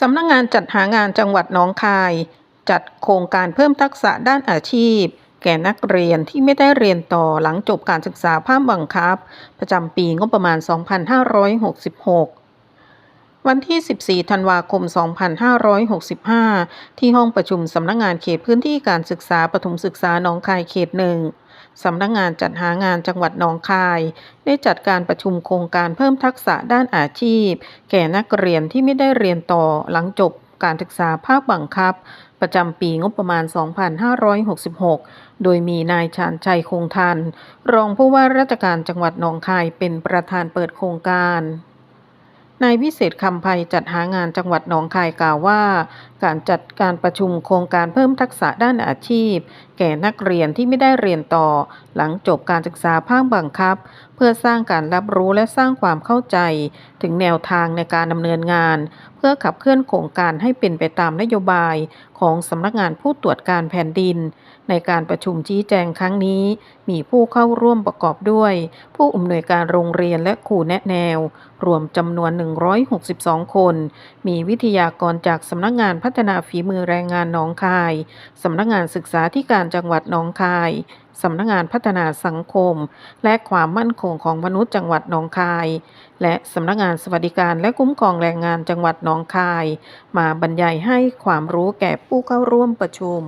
สำนักงานจัดหางานจังหวัดหนองคาย จัดโครงการเพิ่มทักษะด้านอาชีพ แก่นักเรียนที่ไม่ได้เรียนต่อหลังจบการศึกษาภาคบังคับ ประจำปีงบประมาณ 2566 วันที่ 14 ธันวาคม 2565 ที่ห้องประชุมสำนักงานเขตพื้นที่การศึกษาปฐมศึกษาหนองคายเขตหนึ่งสำนักงานจัดหางานจังหวัดหนองคาย ได้จัดการประชุมโครงการเพิ่มทักษะด้านอาชีพ แก่นักเรียนที่ไม่ได้เรียนต่อหลังจบการศึกษาภาคบังคับ ประจำปีงบประมาณ 2566 โดยมีนายชาญชัยคงทัน รองผู้ว่าราชการจังหวัดหนองคายเป็นประธานเปิดโครงการ นายวิเศษคำภัยจัดหางานจังหวัดหนองคายกล่าวว่า การจัดการประชุมโครงการเพิ่มทักษะด้านอาชีพ แก่นักเรียนที่ไม่ได้เรียนต่อ หลังจบการศึกษาภาคบังคับ เพื่อสร้างการรับรู้และสร้างความเข้าใจ ถึงแนวทางในการดำเนินงาน เพื่อขับเคลื่อนโครงการให้เป็นไปตามนโยบาย ของสำนักงานผู้ตรวจการแผ่นดิน ในการประชุมชี้แจงครั้งนี้ มีผู้เข้าร่วมประกอบด้วย ผู้อำนวยการโรงเรียนและครูแนะแนว รวมจำนวนหนึ่ง162 คน มีวิทยากรจากสำนักงานพัฒนาฝีมือแรงงานหนองคาย สำนักงานศึกษาธิการจังหวัดหนองคาย สำนักงานพัฒนาสังคม และความมั่นคงของมนุษย์จังหวัดหนองคาย และสำนักงานสวัสดิการและคุ้มครองแรงงานจังหวัดหนองคาย มาบรรยายให้ความรู้แก่ผู้เข้าร่วมประชุม